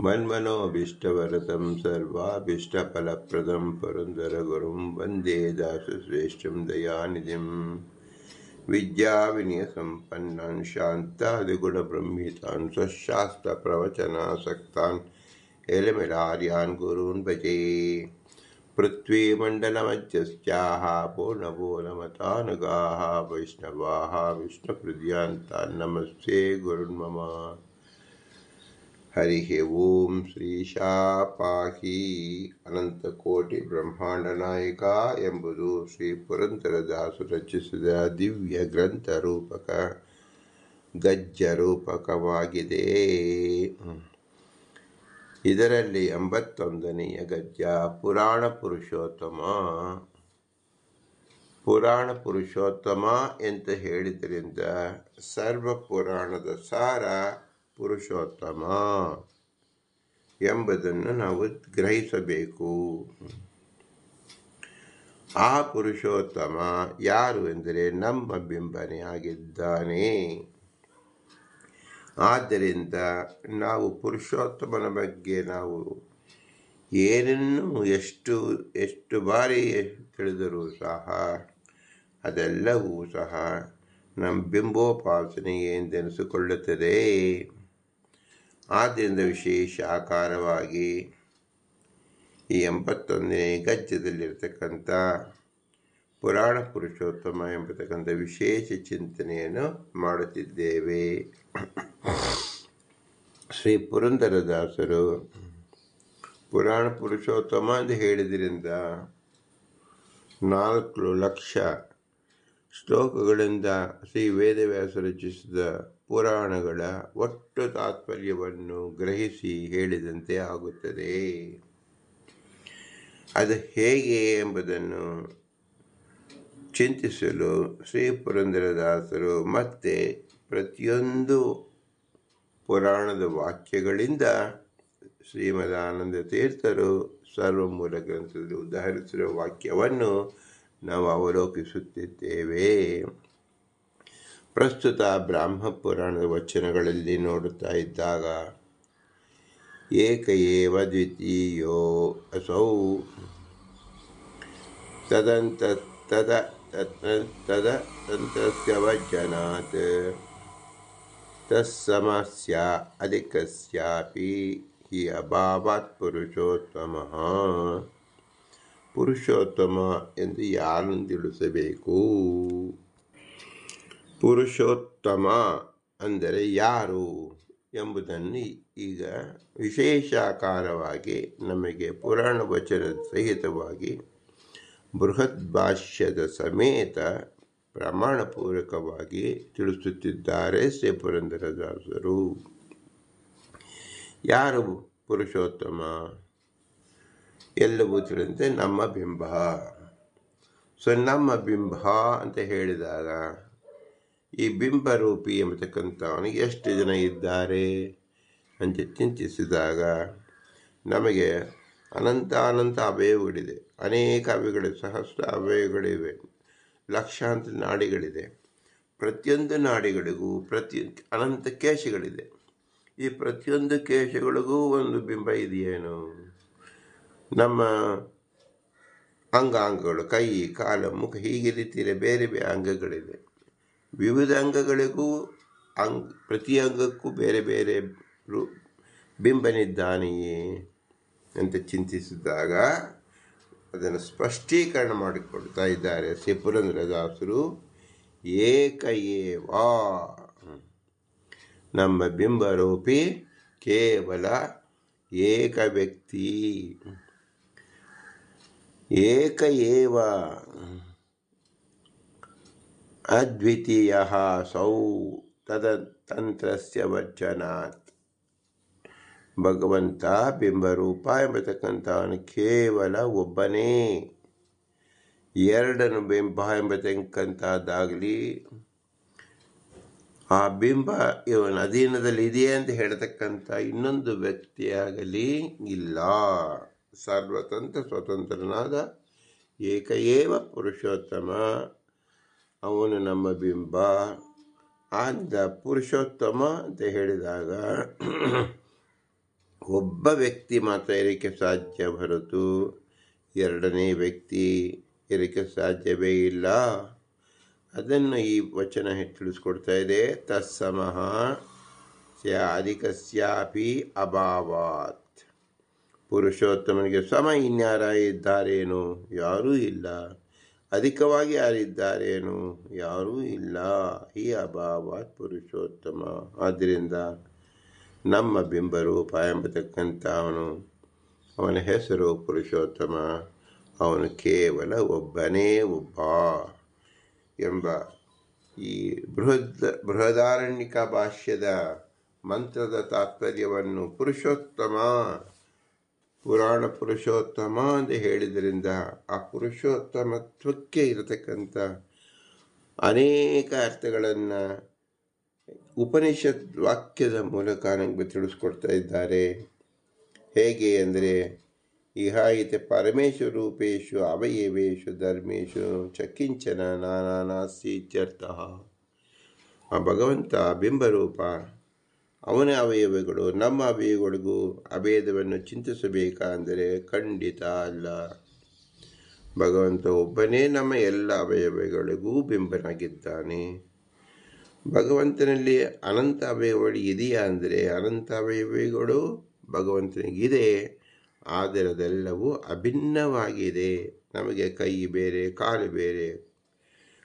मन्मनोभीष्टवरतं सर्वाभीष्टफलप्रदं पुरन्दरगुरुं वंदे दासश्रेष्ठं दयानिधिं। विद्याविनयसम्पन्नान्, शान्तादिगुणब्रह्मितान्, स्वशास्त्रप्रवचनासक्तान्, एलमिलार्यान् गुरून् भजे। पृथ्वीमण्डलमध्यस्याः पूर्णपूर्णमतानुगाः वैष्णवाः विष्णुहृदयान्तान् नमस्ते गुरुन्मम। ಹರಿಃ ಓಂ ಶ್ರೀಶಾ ಪಾಹಿ ಅನಂತಕೋಟಿ ಬ್ರಹ್ಮಾಂಡ ನಾಯಕ ಎಂಬುದು ಶ್ರೀ ಪುರಂದರದಾಸು ರಚಿಸಿದ ದಿವ್ಯ ಗ್ರಂಥ ರೂಪಕ ಗಜ್ಜ ರೂಪಕವಾಗಿದೆ ಇದರಲ್ಲಿ ಎಂಬತ್ತೊಂದನೆಯ ಗಜ್ಜ ಪುರಾಣ ಪುರುಷೋತ್ತಮ. ಪುರಾಣ ಪುರುಷೋತ್ತಮ ಅಂತ ಹೇಳಿದ್ರಿಂದ ಸರ್ವ ಪುರಾಣದ ಸಾರ ಪುರುಷೋತ್ತಮ ಎಂಬುದನ್ನು ನಾವು ಗ್ರಹಿಸಬೇಕು. ಆ ಪುರುಷೋತ್ತಮ ಯಾರು ಎಂದರೆ ನಮ್ಮ ಬಿಂಬನೆಯಾಗಿದ್ದಾನೆ ಆದ್ದರಿಂದ ನಾವು ಪುರುಷೋತ್ತಮನ ಬಗ್ಗೆ ನಾವು ಏನನ್ನು ಎಷ್ಟು ಎಷ್ಟು ಬಾರಿ ತಿಳಿದರೂ ಸಹ ಅದೆಲ್ಲವೂ ಸಹ ನಮ್ಮ ಬಿಂಬೋಪಾಸನೆ ಎಂದೆನಿಸಿಕೊಳ್ಳುತ್ತದೆ. ಆದ್ದರಿಂದ ವಿಶೇಷ ಆಕಾರವಾಗಿ ಈ ಎಂಬತ್ತೊಂದನೇ ಗಜ್ಜದಲ್ಲಿರ್ತಕ್ಕಂಥ ಪುರಾಣ ಪುರುಷೋತ್ತಮ ಎಂಬತಕ್ಕಂಥ ವಿಶೇಷ ಚಿಂತನೆಯನ್ನು ಮಾಡುತ್ತಿದ್ದೇವೆ. ಶ್ರೀ ಪುರಂದರದಾಸರು ಪುರಾಣ ಪುರುಷೋತ್ತಮ ಎಂದು ಹೇಳಿದ್ರಿಂದ ನಾಲ್ಕು ಲಕ್ಷ ಶ್ಲೋಕಗಳಿಂದ ಶ್ರೀ ವೇದವ್ಯಾಸ ರಚಿಸಿದ ಪುರಾಣಗಳ ಒಟ್ಟು ತಾತ್ಪರ್ಯವನ್ನು ಗ್ರಹಿಸಿ ಹೇಳಿದಂತೆ ಆಗುತ್ತದೆ. ಅದು ಹೇಗೆ ಎಂಬುದನ್ನು ಚಿಂತಿಸಲು ಶ್ರೀ ಪುರಂದರದಾಸರು ಮತ್ತೆ ಪ್ರತಿಯೊಂದು ಪುರಾಣದ ವಾಕ್ಯಗಳಿಂದ ಶ್ರೀಮದಾನಂದ ತೀರ್ಥರು ಸರ್ವ ಮೂಲ ಗ್ರಂಥದಲ್ಲಿ ಉದಾಹರಿಸಿರುವ ವಾಕ್ಯವನ್ನು ನಾವು ಅವಲೋಕಿಸುತ್ತಿದ್ದೇವೆ. ಪ್ರಸ್ತುತ ಬ್ರಾಹ್ಮ ಪುರಾಣದ ವಚನಗಳಲ್ಲಿ ನೋಡುತ್ತಾ ಇದ್ದಾಗ ಏಕ ಏವ ದ್ವಿತೀಯೋ ಅಸೌ. ತದಂತ, ತದ ತದ ವಚನಾತ್. ತತ್ಸಮಸ್ಯ ಅಧಿಕಸ್ಯಾಪಿ ಹಿ ಅಭಾವಾತ್ ಪುರುಷೋತ್ತಮ. ಪುರುಷೋತ್ತಮ ಎಂದು ಯಾರನ್ನು ತಿಳಿಸಬೇಕು ಪುರುಷೋತ್ತಮ ಅಂದರೆ ಯಾರು ಎಂಬುದನ್ನು ಈಗ ವಿಶೇಷಾಕಾರವಾಗಿ ನಮಗೆ ಪುರಾಣ ವಚನದ ಸಹಿತವಾಗಿ ಬೃಹತ್ ಭಾಷ್ಯದ ಸಮೇತ ಪ್ರಮಾಣಪೂರ್ವಕವಾಗಿ ತಿಳಿಸುತ್ತಿದ್ದಾರೆ ಶ್ರೀ ಪುರಂದರದಾಸರು ಯಾರು ಪುರುಷೋತ್ತಮ? ಎಲ್ಲವೂ ತಿಳಿದಂತೆ ನಮ್ಮ ಬಿಂಬ. ಸೊ, ನಮ್ಮ ಬಿಂಬ ಅಂತ ಹೇಳಿದಾಗ ಈ ಬಿಂಬರೂಪಿ ಎಂಬತಕ್ಕಂಥವನಿಗೆ ಎಷ್ಟು ಜನ ಇದ್ದಾರೆ ಅಂತ ಚಿಂತಿಸಿದಾಗ ನಮಗೆ ಅನಂತ ಅನಂತ ಅಭಯಗಳಿದೆ ಅನೇಕ ಅವಯಗಳು ಸಹಸ್ರ ಅವಯವಗಳಿವೆ ಲಕ್ಷಾಂತರ ನಾಡಿಗಳಿದೆ. ಪ್ರತಿಯೊಂದು ನಾಡಿಗಳಿಗೂ ಪ್ರತಿ ಅನಂತ ಕೇಶಗಳಿದೆ. ಈ ಪ್ರತಿಯೊಂದು ಕೇಶಗಳಿಗೂ ಒಂದು ಬಿಂಬ ಇದೆಯೇನು? ನಮ್ಮ ಅಂಗಾಂಗಗಳು, ಕೈ, ಕಾಲು, ಮುಖ ಹೀಗೆ ರೀತಿಯಲ್ಲಿ ಬೇರೆ ಬೇರೆ ಅಂಗಗಳಿದೆ ವಿವಿಧ ಅಂಗಗಳಿಗೂ ಅಂಗ್, ಪ್ರತಿ ಅಂಗಕ್ಕೂ ಬೇರೆ ಬೇರೆ ರೂ, ಬಿಂಬನಿದ್ದಾನೆಯೇ ಅಂತ ಚಿಂತಿಸಿದಾಗ ಅದನ್ನು ಸ್ಪಷ್ಟೀಕರಣ ಮಾಡಿಕೊಡ್ತಾ ಇದ್ದಾರೆ ಶ್ರೀ ಪುರಂದ್ರದಾಸರು ಏಕ ನಮ್ಮ ಬಿಂಬರೂಪಿ ಕೇವಲ ಏಕ ವ್ಯಕ್ತಿ ಏಕ ಏವ ಅದ್ವಿತೀಯ ಸೌ ತದ ತದತಂತ್ರಸ್ಯ ವಚನಾತ್ ಭಗವಂತ ಬಿಂಬರೂಪ ಎಂಬತಕ್ಕಂಥವನು ಕೇವಲ ಒಬ್ಬನೇ। ಎರಡನ್ನು ಬಿಂಬ ಎಂಬತಕ್ಕಂಥದ್ದಾಗಲಿ ಆ ಬಿಂಬ ಇವನ ಅಧೀನದಲ್ಲಿ ಇದೆಯೇ ಅಂತ ಹೇಳತಕ್ಕಂಥ ಇನ್ನೊಂದು ವ್ಯಕ್ತಿಯಾಗಲಿ ಇಲ್ಲ। ಸರ್ವತಂತ್ರ ಸ್ವತಂತ್ರನಾದ ಏಕಏವ ಪುರುಷೋತ್ತಮ। ಅವನು ನಮ್ಮ ಬಿಂಬ. ಆದ ಪುರುಷೋತ್ತಮ ಅಂತ ಹೇಳಿದಾಗ, ಒಬ್ಬ ವ್ಯಕ್ತಿ ಮಾತ್ರ ಇರಕ್ಕೆ ಸಾಧ್ಯ ಹೊರತು ಎರಡನೇ ವ್ಯಕ್ತಿ ಇರಕ್ಕೆ ಸಾಧ್ಯವೇ ಇಲ್ಲ. ಅದನ್ನು ಈ ವಚನ ತಿಳಿಸ್ಕೊಡ್ತಾ ಇದೆ. ತತ್ಸಮಃ ಅಧಿಕಸ್ಯಾಪಿ ಅಭಾವಾತ್. ಪುರುಷೋತ್ತಮನಿಗೆ ಸಮ ಇನ್ಯಾರ ಇದ್ದಾರೇನು ಯಾರೂ ಇಲ್ಲ. ಅಧಿಕವಾಗಿ ಯಾರಿದ್ದಾರೇನು? ಯಾರೂ ಇಲ್ಲ. ಈ ಅಭಾವ ಪುರುಷೋತ್ತಮ. ಆದ್ದರಿಂದ ನಮ್ಮ ಬಿಂಬರೂಪ ಎಂಬತಕ್ಕಂಥ ಅವನು, ಅವನ ಹೆಸರು ಪುರುಷೋತ್ತಮ. ಅವನು ಕೇವಲ ಒಬ್ಬನೇ ಒಬ್ಬ ಎಂಬ ಈ ಬೃಹದ್, ಬೃಹದಾರಣ್ಯಕ ಭಾಷ್ಯದ ಮಂತ್ರದ ತಾತ್ಪರ್ಯವನ್ನು ಪುರುಷೋತ್ತಮ ಪುರಾಣ ಪುರುಷೋತ್ತಮ ಎಂದು ಹೇಳಿದ್ರಿಂದ ಆ ಪುರುಷೋತ್ತಮತ್ವಕ್ಕೆ ಇರತಕ್ಕಂಥ ಅನೇಕ ಅರ್ಥಗಳನ್ನು ಉಪನಿಷತ್ ವಾಕ್ಯದ ಮೂಲಕ ನಮಗೆ ತಿಳಿಸ್ಕೊಡ್ತಾ ಇದ್ದಾರೆ. ಹೇಗೆ ಅಂದರೆ ಇಹ ಪರಮೇಶ್ವರ ರೂಪೇಶು ಅವಯವೇಶು ಧರ್ಮೇಶು ಚಕಿಂಚನ ನಾನಾ ನಾಸ್ತಿ ಇತ್ಯರ್ಥ. ಆ ಭಗವಂತ ಬಿಂಬರೂಪ ಅವನ ಅವಯವಗಳು, ನಮ್ಮ ಅವಯವಗಳಿಗೂ ಅಭೇದವನ್ನು ಚಿಂತಿಸಬೇಕಾ ಅಂದರೆ ಖಂಡಿತ ಅಲ್ಲ. ಭಗವಂತ ಒಬ್ಬನೇ ನಮ್ಮ ಎಲ್ಲ ಅವಯವಗಳಿಗೂ ಬಿಂಬನಾಗಿದ್ದಾನೆ ಭಗವಂತನಲ್ಲಿ ಅನಂತ ಅವಯವಗಳು ಇದೆಯಾ ಅಂದರೆ, ಅನಂತ ಅವಯವಗಳು ಭಗವಂತನಿಗಿದೆ, ಆದರೆ ಅದೆಲ್ಲವೂ ಅಭಿನ್ನವಾಗಿದೆ. ನಮಗೆ ಕೈ ಬೇರೆ, ಕಾಲು ಬೇರೆ,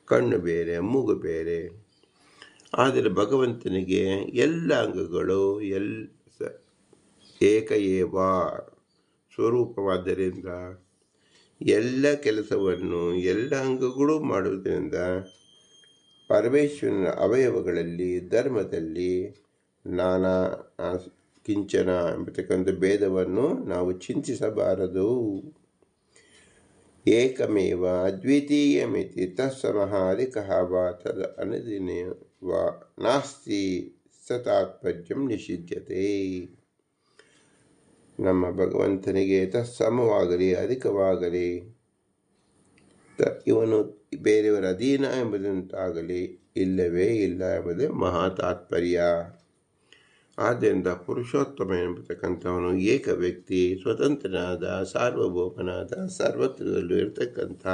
ಕಣ್ಣು ಬೇರೆ, ಮೂಗು ಬೇರೆ. ಆದರೆ ಭಗವಂತನಿಗೆ ಎಲ್ಲ ಅಂಗಗಳು ಎಲ್ ಏಕಏವ ಸ್ವರೂಪವಾದ್ದರಿಂದ ಎಲ್ಲ ಕೆಲಸವನ್ನು ಎಲ್ಲ ಅಂಗಗಳು ಮಾಡುವುದರಿಂದ ಪರಮೇಶ್ವರನ ಅವಯವಗಳಲ್ಲಿ, ಧರ್ಮದಲ್ಲಿ ನಾನಾ ಕಿಂಚನ ಎಂಬತಕ್ಕಂಥ ಭೇದವನ್ನು ನಾವು ಚಿಂತಿಸಬಾರದು. ಏಕಮೇವ ಅದ್ವಿತೀಯಮಿತಿ ತತ್ಸಮಹ ಅಧಿಕ ವಾ ತದ ಅನದಿನ ವಾ ನಾಸ್ತಿ ಸತಾತ್ಪರ್ಯಂ ನಿಷಿದ್ಯತೆ ನಮ್ಮ ಭಗವಂತನಿಗೆ ತತ್ಸಮವಾಗಲಿ ಅಧಿಕವಾಗಲಿ ತ ಇವನು ಬೇರೆಯವರ ಅಧೀನ ಎಂಬುದಂತಾಗಲಿ ಇಲ್ಲವೇ ಇಲ್ಲ ಎಂಬುದೇ ಮಹಾ ತಾತ್ಪರ್ಯ ಆದ್ದರಿಂದ ಪುರುಷೋತ್ತಮ ಎಂಬತಕ್ಕಂಥವನು ಏಕ ವ್ಯಕ್ತಿ ಸ್ವತಂತ್ರನಾದ ಸಾರ್ವಭೌಮನಾದ ಸರ್ವತ್ರದಲ್ಲೂ ಇರತಕ್ಕಂಥ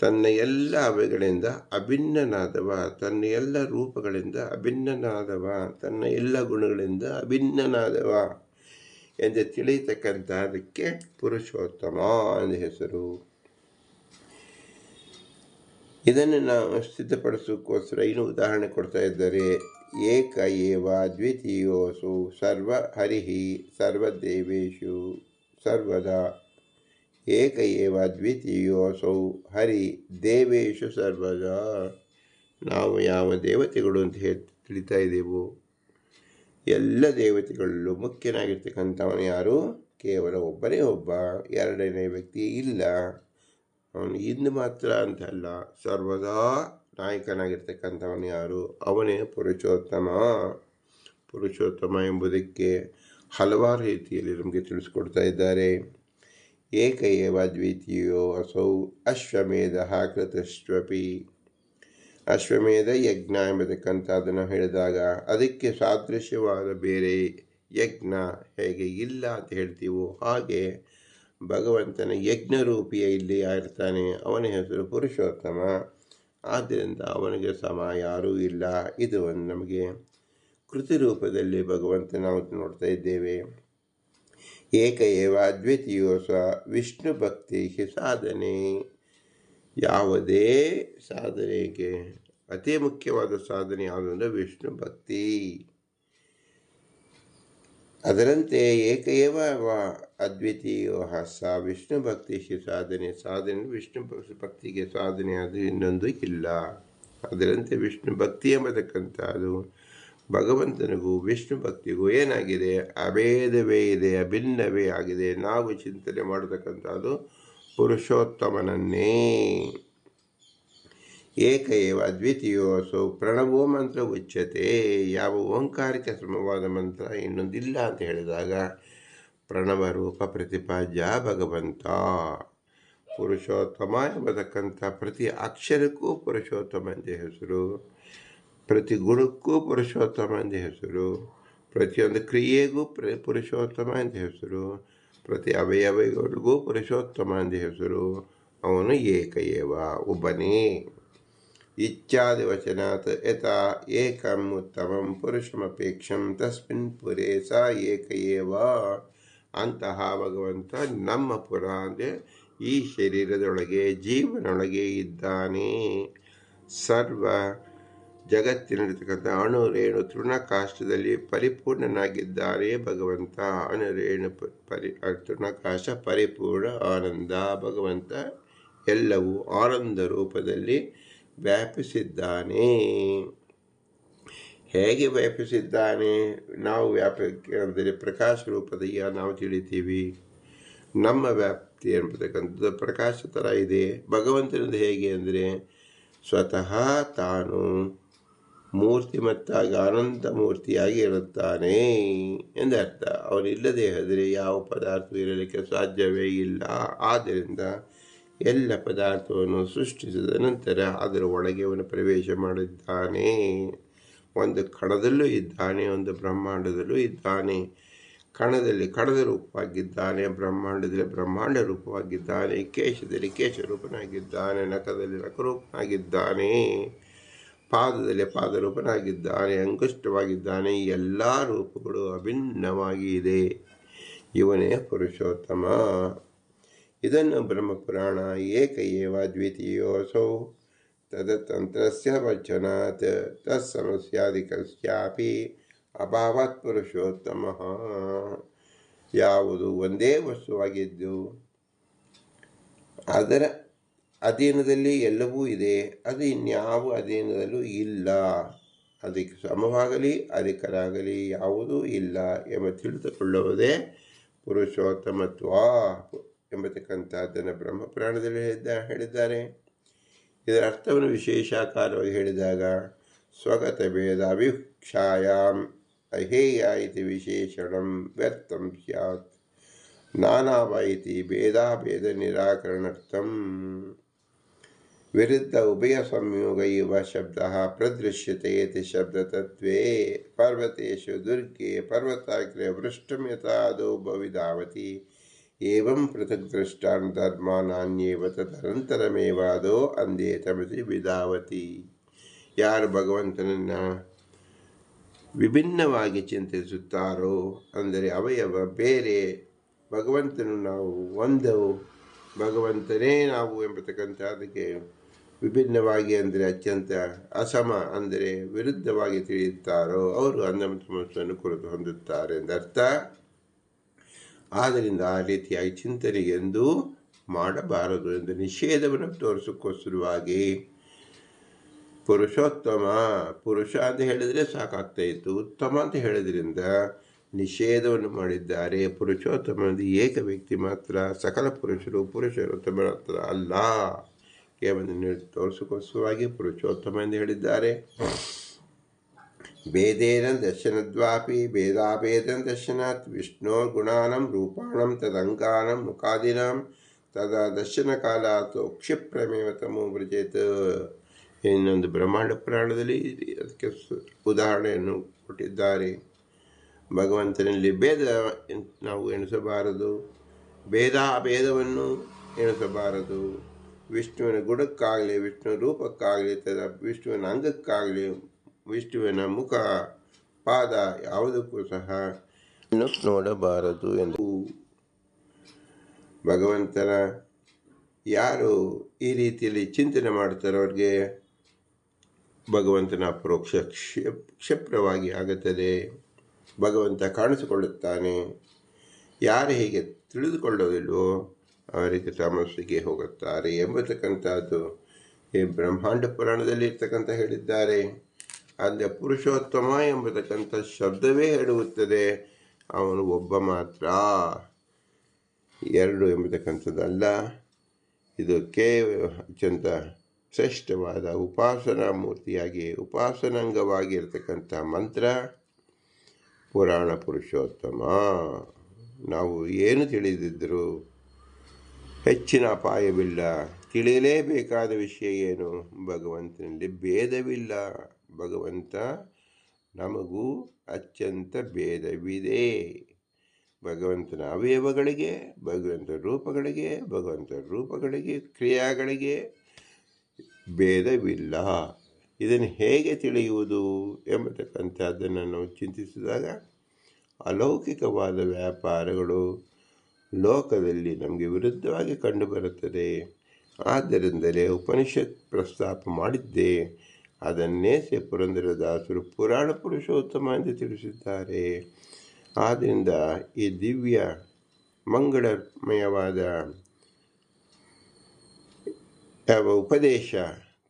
ತನ್ನ ಎಲ್ಲ ಅವೆಗಳಿಂದ ಅಭಿನ್ನನಾದವ ತನ್ನ ಎಲ್ಲ ರೂಪಗಳಿಂದ ಅಭಿನ್ನನಾದವ ತನ್ನ ಎಲ್ಲ ಗುಣಗಳಿಂದ ಅಭಿನ್ನನಾದವ ಎಂದು ತಿಳಿಯತಕ್ಕಂಥ ಅದಕ್ಕೆ ಪುರುಷೋತ್ತಮ ಎಂದ ಹೆಸರು. ಇದನ್ನು ನಾವು ಸಿದ್ಧಪಡಿಸೋಕ್ಕೋಸ್ಕರ ಏನು ಉದಾಹರಣೆ ಕೊಡ್ತಾ ಇದ್ದಾರೆ ಏಕ ಏವ ದ್ವಿತೀಯೋಸು ಸರ್ವ ಹರಿಹಿ ಸರ್ವದೇವೇಶು ಸರ್ವದಾ ಏಕ ಏವ ದ್ವಿತೀಯೋಸೌ ಹರಿ ದೇವೇಶು ಸರ್ವಜ ನಾವು ಯಾವ ದೇವತೆಗಳು ಅಂತ ಹೇಳಿ ತಿಳಿತಾ ಇದ್ದೇವೋ. ಎಲ್ಲ ದೇವತೆಗಳಲ್ಲೂ ಮುಖ್ಯನಾಗಿರ್ತಕ್ಕಂಥವನು ಯಾರು? ಕೇವಲ ಒಬ್ಬನೇ ಒಬ್ಬ. ಎರಡನೇ ವ್ಯಕ್ತಿ ಇಲ್ಲ. ಅವನು ಇಂದು ಮಾತ್ರ ಅಂತಲ್ಲ ಸರ್ವದಾ ನಾಯಕನಾಗಿರ್ತಕ್ಕಂಥವನು ಯಾರು? ಅವನೇ ಪುರುಷೋತ್ತಮ. ಪುರುಷೋತ್ತಮ ಎಂಬುದಕ್ಕೆ ಹಲವಾರು ರೀತಿಯಲ್ಲಿ ನಮಗೆ ತಿಳಿಸ್ಕೊಡ್ತಾ ಇದ್ದಾರೆ. ಏಕ ಏವ ದ್ವಿತೀಯೋ ಅಸೌ ಅಶ್ವಮೇಧ ಕೃತಶ್ವಪಿ ಅಶ್ವಮೇಧ ಯಜ್ಞ ಎಂಬತಕ್ಕಂಥ ಅದನ್ನು ಹೇಳಿದಾಗ, ಅದಕ್ಕೆ ಸಾದೃಶ್ಯವಾದ ಬೇರೆ ಯಜ್ಞ ಹೇಗೆ ಇಲ್ಲ ಅಂತ ಹೇಳ್ತೀವೋ ಹಾಗೆ ಭಗವಂತನ ಯಜ್ಞರೂಪಿಯ ಇಲ್ಲಿ ಆಗಿರ್ತಾನೆ. ಅವನ ಹೆಸರು ಪುರುಷೋತ್ತಮ. ಆದ್ದರಿಂದ ಅವನಿಗೆ ಸಮ ಯಾರೂ ಇಲ್ಲ. ಇದು ಒಂದು ನಮಗೆ ಕೃತಿ ರೂಪದಲ್ಲಿ ಭಗವಂತ ನಾವು ನೋಡ್ತಾ ಇದ್ದೇವೆ. ಏಕ ಏವ ಅದ್ವಿತೀಯೋ ಸ ವಿಷ್ಣು ಭಕ್ತಿ ಸಾಧನೆ. ಯಾವುದೇ ಸಾಧನೆಗೆ ಅತಿ ಮುಖ್ಯವಾದ ಸಾಧನೆ ಯಾವುದು ಅಂದರೆ ವಿಷ್ಣು ಭಕ್ತಿ. ಅದರಂತೆ ಏಕಏವ ಅದ್ವಿತೀಯೋ ಸ ವಿಷ್ಣು ಭಕ್ತಿ ಸಾಧನೆ. ಸಾಧನೆ ವಿಷ್ಣು ಭಕ್ತಿಗೆ ಸಾಧನೆ, ಅದು ಇನ್ನೊಂದು ಇಲ್ಲ. ಅದರಂತೆ ವಿಷ್ಣು ಭಕ್ತಿ ಎಂಬತಕ್ಕಂಥದ್ದು ಭಗವಂತನಿಗೂ ವಿಷ್ಣು ಭಕ್ತಿಗೂ ಏನಾಗಿದೆ? ಅಭೇದವೇ ಇದೆ, ಅಭಿನ್ನವೇ ಆಗಿದೆ. ನಾವು ಚಿಂತನೆ ಮಾಡತಕ್ಕಂಥದ್ದು ಪುರುಷೋತ್ತಮನನ್ನೇ. ಏಕ ಏವ ಅದ್ವಿತೀಯೋಸು ಪ್ರಣವೋ ಮಂತ್ರ ಉಚ್ಯತೆ. ಯಾವ ಓಂಕಾರಿಕ ಸಮವಾದ ಮಂತ್ರ ಇನ್ನೊಂದಿಲ್ಲ ಅಂತ ಹೇಳಿದಾಗ ಪ್ರಣವ ರೂಪ ಪ್ರತಿಪಾದ್ಯ ಭಗವಂತ. ಪುರುಷೋತ್ತಮ ಎಂಬತಕ್ಕಂಥ ಪ್ರತಿ ಅಕ್ಷರಕ್ಕೂ ಪುರುಷೋತ್ತಮ ಎಂದೇ ಹೆಸರು. ಪ್ರತಿ ಗುಣಕ್ಕೂ ಪುರುಷೋತ್ತಮ ಎಂದು ಹೆಸರು, ಪ್ರತಿಯೊಂದು ಕ್ರಿಯೆಗೂ ಪ್ರ, ಪುರುಷೋತ್ತಮ ಎಂದು ಹೆಸರು, ಪ್ರತಿ ಅವಯವಗಳಿಗೂ ಪುರುಷೋತ್ತಮ ಎಂದ ಹೆಸರು, ಅವನು ಏಕಏವ ಒಬ್ಬನೇ. ಇಚ್ಛಾದಿ ವಚನಾತ್ ಯಥಾ ಏಕಂ ಉತ್ತಮಂ ಪುರುಷಮಪೇಕ್ಷಂ ತಸ್ಮಿನ್ ಪುರೇ ಸ ಏಕ ಏವ ಅಂತಹ ಭಗವಂತ ನಮ್ಮ ಪುರ ಅಂದರೆ ಈ ಶರೀರದೊಳಗೆ, ಜೀವನೊಳಗೆ ಇದ್ದಾನೆ. ಸರ್ವ ಜಗತ್ತಿನಲ್ಲಿರ್ತಕ್ಕಂಥ ಅಣು ರೇಣು ತೃಣಕಾಷ್ಟದಲ್ಲಿ ಪರಿಪೂರ್ಣನಾಗಿದ್ದಾರೆ ಭಗವಂತ. ಅಣುರೇಣು ರೇಣು ಪರಿ ತೃಣಕಾಶ ಪರಿಪೂರ್ಣ ಆನಂದ. ಭಗವಂತ ಎಲ್ಲವೂ ಆನಂದ ರೂಪದಲ್ಲಿ ವ್ಯಾಪಿಸಿದ್ದಾನೆ. ಹೇಗೆ ವ್ಯಾಪಿಸಿದ್ದಾನೆ? ನಾವು ವ್ಯಾಪಕ್ಕೆ ಅಂದರೆ ಪ್ರಕಾಶ ರೂಪದಯ್ಯ ನಾವು ತಿಳಿತೀವಿ. ನಮ್ಮ ವ್ಯಾಪ್ತಿ ಎಂಬತಕ್ಕಂಥದ್ದು ಪ್ರಕಾಶ ಥರ ಇದೆ. ಭಗವಂತನದು ಹೇಗೆ ಅಂದರೆ ಸ್ವತಃ ತಾನು ಮೂರ್ತಿಮತ್ತಾಗಿ ಅನಂತ ಮೂರ್ತಿಯಾಗಿ ಇರುತ್ತಾನೆ ಎಂದರ್ಥ. ಅವನಿಲ್ಲದೆ ಹೋದರೆ ಯಾವ ಪದಾರ್ಥವೂ ಇರಲಿಕ್ಕೆ ಸಾಧ್ಯವೇ ಇಲ್ಲ. ಆದ್ದರಿಂದ ಎಲ್ಲ ಪದಾರ್ಥವನ್ನು ಸೃಷ್ಟಿಸಿದ ನಂತರ ಅದರ ಒಳಗೆ ಅವನು ಪ್ರವೇಶ ಮಾಡಿದ್ದಾನೆ. ಒಂದು ಕಣದಲ್ಲೂ ಇದ್ದಾನೆ, ಒಂದು ಬ್ರಹ್ಮಾಂಡದಲ್ಲೂ ಇದ್ದಾನೆ. ಕಣದಲ್ಲಿ ಕಣದ ರೂಪವಾಗಿದ್ದಾನೆ, ಬ್ರಹ್ಮಾಂಡದಲ್ಲಿ ಬ್ರಹ್ಮಾಂಡ ರೂಪವಾಗಿದ್ದಾನೆ. ಕೇಶದಲ್ಲಿ ಕೇಶ ರೂಪನಾಗಿದ್ದಾನೆ ನಖದಲ್ಲಿ ನಖರೂಪನಾಗಿದ್ದಾನೆ. ಪಾದದಲ್ಲಿ ಪಾದರೂಪನಾಗಿದ್ದಾನೆ ಅಂಕುಷ್ಟವಾಗಿದ್ದಾನೆ ಈ ಎಲ್ಲ ರೂಪಗಳು ಅಭಿನ್ನವಾಗಿ ಇದೆ ಇವನೇ ಪುರುಷೋತ್ತಮ. ಇದನ್ನು ಬ್ರಹ್ಮಪುರಾಣ ಏಕ ಏವ ದ್ವಿತೀಯೋಸೌ ತದತಂತ್ರಸ್ಯ ವಚನಾತ್ ತತ್ಸಮಸ್ಯಾದಿಕಸ್ಯಾಪಿ ಅಭಾವತ್ ಪುರುಷೋತ್ತಮ. ಯಾವುದು ಒಂದೇ ವಸ್ತುವಾಗಿದ್ದು ಅದರ ಅಧೀನದಲ್ಲಿ ಎಲ್ಲವೂ ಇದೆ, ಅದು ಇನ್ಯಾವ ಅಧೀನದಲ್ಲೂ ಇಲ್ಲ. ಅದಕ್ಕೆ ಸಮವಾಗಲಿ, ಅಧಿಕರಾಗಲಿ, ಯಾವುದೂ ಇಲ್ಲ ಎಂಬ ತಿಳಿದುಕೊಳ್ಳುವುದೇ ಪುರುಷೋತ್ತಮತ್ವ ಎಂಬತಕ್ಕಂಥದ್ದನ್ನು ಬ್ರಹ್ಮಪುರಾಣದಲ್ಲಿ ಹೇಳಿದ್ದ, ಹೇಳಿದ್ದಾರೆ. ಇದರ ಅರ್ಥವನ್ನು ವಿಶೇಷಾಕಾರವಾಗಿ ಹೇಳಿದಾಗ, ಸ್ವಗತ ಭೇದ ಅವಿಕ್ಷಾಯಾಮ್ ಅಹೇಯ ಇತಿ ವಿಶೇಷಣಂ ವ್ಯರ್ಥಂ ಸ್ಯಾತ್. ನಾನಾವ ಇತಿ ಭೇದಾಭೇದ ನಿರಾಕರಣರ್ಥಂ. ವಿರುದ್ಧ ಉಭಯ ಸಂಯೋಗ ಇವ ಶಬ್ದ ಪ್ರದೃಶ್ಯತೆ ಇತಿ ಶಬ್ದತತ್ವೇ. ಪರ್ವತೇಶು ದುರ್ಗೆ ಪರ್ವತಾಗ್ರೆ ವೃಷ್ಟಂ ಯಥಾದೋ ಭವಿಧಾವತಿ ಏವಂ ಪೃಥಕ್ ದೃಷ್ಟಾನ್ ಧರ್ಮಾನಾನ್ಯೇವ ತದನಂತರಮೇವಾದೋ ಅಂದೇ ತಮಸಿ ವಿಧಾವತಿ ಯಾರು ಭಗವಂತನನ್ನು ವಿಭಿನ್ನವಾಗಿ ಚಿಂತಿಸುತ್ತಾರೋ, ಅಂದರೆ ಅವಯವ ಬೇರೆ, ಭಗವಂತನು ನಾವು ಒಂದು ಭಗವಂತನೇ ನಾವು ಎಂಬತಕ್ಕಂಥ ಅದಕ್ಕೆ ವಿಭಿನ್ನವಾಗಿ ಅಂದರೆ ಅತ್ಯಂತ ಅಸಮ ಅಂದರೆ ವಿರುದ್ಧವಾಗಿ ತಿಳಿಯುತ್ತಾರೋ ಅವರು ಅನ್ನಮತಮಸ್ಸನ್ನು ಕುರಿತು ಹೊಂದುತ್ತಾರೆ ಎಂದರ್ಥ ಆದ್ದರಿಂದ ಆ ರೀತಿಯಾಗಿ ಚಿಂತನೆ ಎಂದು ಮಾಡಬಾರದು ಎಂದು ನಿಷೇಧವನ್ನು ತೋರಿಸೋಕ್ಕೋಸ್ಕರವಾಗಿ ಪುರುಷೋತ್ತಮ, ಪುರುಷ ಅಂತ ಹೇಳಿದರೆ ಸಾಕಾಗ್ತಾ ಇತ್ತು. ಉತ್ತಮ ಅಂತ ಹೇಳಿದ್ರಿಂದ ನಿಷೇಧವನ್ನು ಮಾಡಿದ್ದಾರೆ. ಪುರುಷೋತ್ತಮ ಏಕ ವ್ಯಕ್ತಿ ಮಾತ್ರ, ಸಕಲ ಪುರುಷರು ಪುರುಷರು ಮಾತ್ರ ಅಲ್ಲ. ಕೇವಲ ತೋರಿಸೋಕ್ಕೋಸ್ಕರವಾಗಿ ಪುರುಷೋತ್ತಮ ಎಂದು ಹೇಳಿದ್ದಾರೆ. ಭೇದೇನ ದರ್ಶನದ್ವಾಪಿ ಭೇದಾಭೇದ ದರ್ಶನಾತ್ ವಿಷ್ಣೋ ಗುಣಾನಂ ರೂಪಾಣಂ ತದಂಗಾನಂ ಮುಖಾದಿನಂ ತದ ದರ್ಶನ ಕಾಲ ಕ್ಷಿಪ್ರಮೇವ ತಮೋ ವ್ರಜೇತ್. ಇನ್ನೊಂದು ಬ್ರಹ್ಮಾಂಡ ಪುರಾಣದಲ್ಲಿ ಅದಕ್ಕೆ ಉದಾಹರಣೆಯನ್ನು ಕೊಟ್ಟಿದ್ದಾರೆ. ಭಗವಂತನಲ್ಲಿ ಭೇದ ನಾವು ಎಣಿಸಬಾರದು. ಭೇದ ಭೇದವನ್ನು ಎಣಿಸಬಾರದು. ವಿಷ್ಣುವಿನ ಗುಣಕ್ಕಾಗಲಿ, ವಿಷ್ಣು ರೂಪಕ್ಕಾಗಲಿ ತದ ವಿಷ್ಣುವಿನ ಅಂಗಕ್ಕಾಗಲಿ, ವಿಷ್ಣುವಿನ ಮುಖ, ಪಾದ ಯಾವುದಕ್ಕೂ ಸಹ ನೋಡಬಾರದು ಎಂದು ಭಗವಂತನ ಯಾರು ಈ ರೀತಿಯಲ್ಲಿ ಚಿಂತನೆ ಮಾಡ್ತಾರೋ ಅವ್ರಿಗೆ ಭಗವಂತನ ಪರೋಕ್ಷ ಕ್ಷ ಕ್ಷಿಪ್ರವಾಗಿ ಆಗುತ್ತದೆ. ಭಗವಂತ ಕಾಣಿಸಿಕೊಳ್ಳುತ್ತಾನೆ. ಯಾರು ಹೀಗೆ ತಿಳಿದುಕೊಳ್ಳೋದಿಲ್ವೋ ಅವರಿಗೆ ಸಮಸ್ಯೆಗೆ ಹೋಗುತ್ತಾರೆ ಎಂಬತಕ್ಕಂಥದ್ದು ಈ ಬ್ರಹ್ಮಾಂಡ ಪುರಾಣದಲ್ಲಿ ಇರ್ತಕ್ಕಂಥ ಹೇಳಿದ್ದಾರೆ. ಅಂದರೆ ಪುರುಷೋತ್ತಮ ಎಂಬತಕ್ಕಂಥ ಶಬ್ದವೇ ಹೇಳುತ್ತದೆ, ಅವನು ಒಬ್ಬ ಮಾತ್ರ. ಎರಡು ಎಂಬತಕ್ಕಂಥದ್ದಲ್ಲ. ಇದು ಕೇವಲ ಅತ್ಯಂತ ಶ್ರೇಷ್ಠವಾದ ಉಪಾಸನಾ ಮೂರ್ತಿಯಾಗಿ, ಉಪಾಸನಾಂಗವಾಗಿರ್ತಕ್ಕಂಥ ಮಂತ್ರ. ಪುರಾಣ ಪುರುಷೋತ್ತಮ. ನಾವು ಏನು ತಿಳಿದಿದ್ದರೂ ಹೆಚ್ಚಿನ ಅಪಾಯವಿಲ್ಲ. ತಿಳಿಯಲೇಬೇಕಾದ ವಿಷಯ ಏನು? ಭಗವಂತನಲ್ಲಿ ಭೇದವಿಲ್ಲ. ಭಗವಂತ ನಮಗೂ ಅತ್ಯಂತ ಭೇದವಿದೆ. ಭಗವಂತನ ಅವಯವಗಳಿಗೆ ಭಗವಂತ ರೂಪಗಳಿಗೆ ಭಗವಂತ ರೂಪಗಳಿಗೆ, ಕ್ರಿಯಾಗಳಿಗೆ ಭೇದವಿಲ್ಲ. ಇದನ್ನು ಹೇಗೆ ತಿಳಿಯುವುದು ಎಂಬತಕ್ಕಂಥದ್ದನ್ನು ನಾವು ಚಿಂತಿಸಿದಾಗ ಅಲೌಕಿಕವಾದ ವ್ಯಾಪಾರಗಳು ಲೋಕದಲ್ಲಿ ನಮಗೆ ವಿರುದ್ಧವಾಗಿ ಕಂಡುಬರುತ್ತದೆ. ಆದ್ದರಿಂದಲೇ ಉಪನಿಷತ್ ಪ್ರಸ್ತಾಪ ಮಾಡಿದ್ದೆ. ಅದನ್ನೇ ಸೇ ಪುರಂದರದಾಸರು ಪುರಾಣ ಪುರುಷೋತ್ತಮ ಎಂದು ತಿಳಿಸಿದ್ದಾರೆ. ಆದ್ದರಿಂದ ಈ ದಿವ್ಯ ಮಂಗಳಮಯವಾದ ಯಾವ ಉಪದೇಶ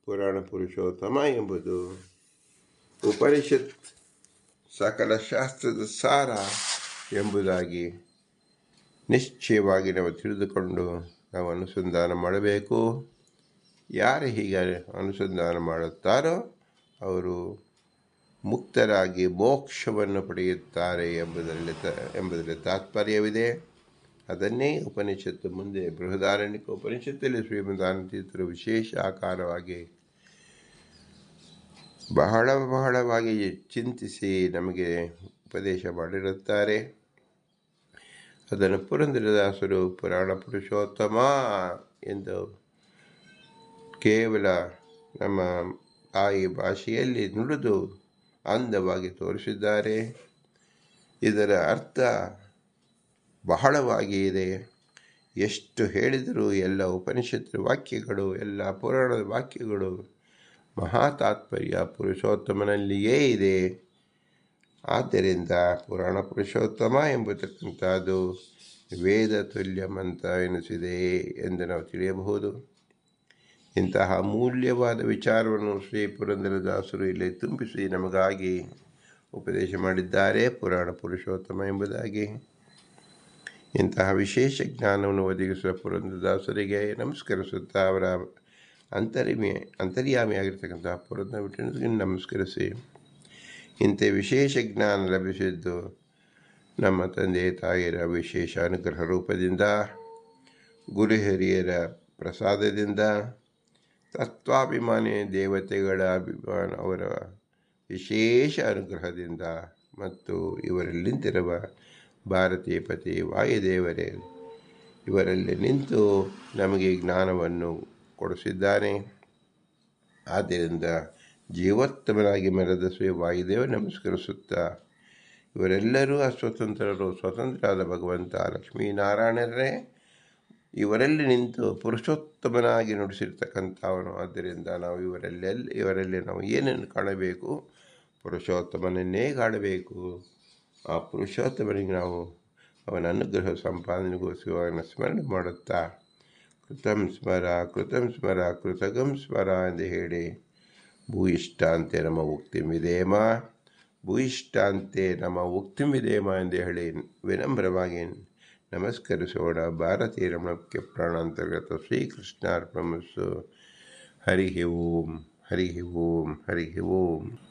ಪುರಾಣ ಪುರುಷೋತ್ತಮ ಎಂಬುದು ಉಪನಿಷತ್ ಸಕಲ ಶಾಸ್ತ್ರದ ಸಾರ ಎಂಬುದಾಗಿ ನಿಶ್ಚಯವಾಗಿ ನಾವು ತಿಳಿದುಕೊಂಡು ನಾವು ಅನುಸಂಧಾನ ಮಾಡಬೇಕು. ಯಾರು ಹೀಗೆ ಅನುಸಂಧಾನ ಮಾಡುತ್ತಾರೋ ಅವರು ಮುಕ್ತರಾಗಿ ಮೋಕ್ಷವನ್ನು ಪಡೆಯುತ್ತಾರೆ ಎಂಬುದರಲ್ಲಿ ತ, ಎಂಬುದರಲ್ಲಿ ತಾತ್ಪರ್ಯವಿದೆ. ಅದನ್ನೇ ಉಪನಿಷತ್ತು ಮುಂದೆ ಬೃಹದಾರಣ್ಯಕ ಉಪನಿಷತ್ತಲ್ಲಿ ಶ್ರೀಮದಾನತೀರ್ಥರು ವಿಶೇಷ ಆಕಾರವಾಗಿ ಬಹಳ ಬಹಳವಾಗಿ ಚಿಂತಿಸಿ ನಮಗೆ ಉಪದೇಶ ಮಾಡಿರುತ್ತಾರೆ. ಅದನ್ನು ಪುರಂದರದಾಸರು ಪುರಾಣ ಪುರುಷೋತ್ತಮ ಎಂದು ಕೇವಲ ನಮ್ಮ ತಾಯಿ ಭಾಷೆಯಲ್ಲಿ ನುಡಿದು ಅಂದವಾಗಿ ತೋರಿಸಿದ್ದಾರೆ. ಇದರ ಅರ್ಥ ಬಹಳವಾಗಿ ಇದೆ. ಎಷ್ಟು ಹೇಳಿದರೂ ಎಲ್ಲ ಉಪನಿಷತ್ ವಾಕ್ಯಗಳು, ಎಲ್ಲ ಪುರಾಣದ ವಾಕ್ಯಗಳು ಮಹಾ ತಾತ್ಪರ್ಯ ಪುರುಷೋತ್ತಮನಲ್ಲಿಯೇ ಇದೆ. ಆದ್ದರಿಂದ ಪುರಾಣ ಪುರುಷೋತ್ತಮ ಎಂಬತಕ್ಕಂಥದ್ದು ವೇದ ತುಲ್ಯ ಎನಿಸಿದೆ ಎಂದು ನಾವು ತಿಳಿಯಬಹುದು. ಇಂತಹ ಅಮೂಲ್ಯವಾದ ವಿಚಾರವನ್ನು ಶ್ರೀ ಪುರಂದರದಾಸರು ಇಲ್ಲಿ ತುಂಬಿಸಿ ನಮಗಾಗಿ ಉಪದೇಶ ಮಾಡಿದ್ದಾರೆ ಪುರಾಣ ಪುರುಷೋತ್ತಮ ಎಂಬುದಾಗಿ. ಇಂತಹ ವಿಶೇಷ ಜ್ಞಾನವನ್ನು ಒದಗಿಸುವ ಪುರಂದರದಾಸರಿಗೆ ನಮಸ್ಕರಿಸುತ್ತಾ ಅವರ ಅಂತರಿಮೆ ಅಂತರ್ಯಾಮಿಯಾಗಿರ್ತಕ್ಕಂತಹ ಪುರಂದರ ನಮಸ್ಕರಿಸಿ. ಇಂಥ ವಿಶೇಷ ಜ್ಞಾನ ಲಭಿಸಿದ್ದು ನಮ್ಮ ತಂದೆ ತಾಯಿಯರ ವಿಶೇಷ ಅನುಗ್ರಹ ರೂಪದಿಂದ ಗುರು ಹಿರಿಯರ ಪ್ರಸಾದದಿಂದ, ತತ್ವಾಭಿಮಾನಿ ದೇವತೆಗಳ ಅಭಿಮಾನ ಅವರ ವಿಶೇಷ ಅನುಗ್ರಹದಿಂದ ಮತ್ತು ಇವರಲ್ಲಿ ನಿಂತಿರುವ ಭಾರತೀಯ ಪತಿ ವಾಯುದೇವರೇ, ಇವರಲ್ಲಿ ನಿಂತು ನಮಗೆ ಜ್ಞಾನವನ್ನು ಕೊಡಿಸಿದ್ದಾನೆ. ಆದ್ದರಿಂದ ಜೀವೋತ್ತಮನಾಗಿ ಮೆರೆದ ಶ್ರೀ ವಾಯುದೇವ ನಮಸ್ಕರಿಸುತ್ತಾ ಇವರೆಲ್ಲರೂ ಅಸ್ವತಂತ್ರರು, ಸ್ವತಂತ್ರರಾದ ಭಗವಂತ ಲಕ್ಷ್ಮೀನಾರಾಯಣರೇ. ಇವರಲ್ಲಿ ನಿಂತು ಪುರುಷೋತ್ತಮನಾಗಿ ನುಡಿಸಿರ್ತಕ್ಕಂಥವನು ಆದ್ದರಿಂದ ನಾವು ಇವರಲ್ಲಿ ಇವರಲ್ಲಿ ನಾವು ಏನನ್ನು ಕಾಣಬೇಕು? ಪುರುಷೋತ್ತಮನನ್ನೇ ಕಾಣಬೇಕು. ಆ ಪುರುಷೋತ್ತಮನಿಗೆ ನಾವು ಅವನ ಅನುಗ್ರಹ ಸಂಪಾದನೆಗೋಸ್ಕರ ಸ್ಮರಣೆ ಮಾಡುತ್ತಾ, ಕೃತಂ ಸ್ಮರ ಕೃತಂ ಸ್ಮರ, ಕೃತಗಂ ಸ್ಮರ ಎಂದು ಹೇಳಿ ಭೂಯಿಷ್ಟಾಂತೆ ನಮ್ಮ ಉಕ್ತಿಮಿದೇಮ. ಭೂಯಿಷ್ಟಾಂತೆ ನಮ್ಮ ಉಕ್ತಿಮಿದೇಮ ಎಂದು ಹೇಳಿ ವಿನಮ್ರವಾಗಿ ನಮಸ್ಕರಿಸೋಣ. ಭಾರತೀಯ ರಮಣಕ್ಕೆ ಪ್ರಾಣಾಂತರ್ಗತ ಶ್ರೀಕೃಷ್ಣಾರ್ಪಣಸ್ಸು ಹರಿ ಓಂ ಹರಿ ಓಂ ಹರಿ ಓಂ.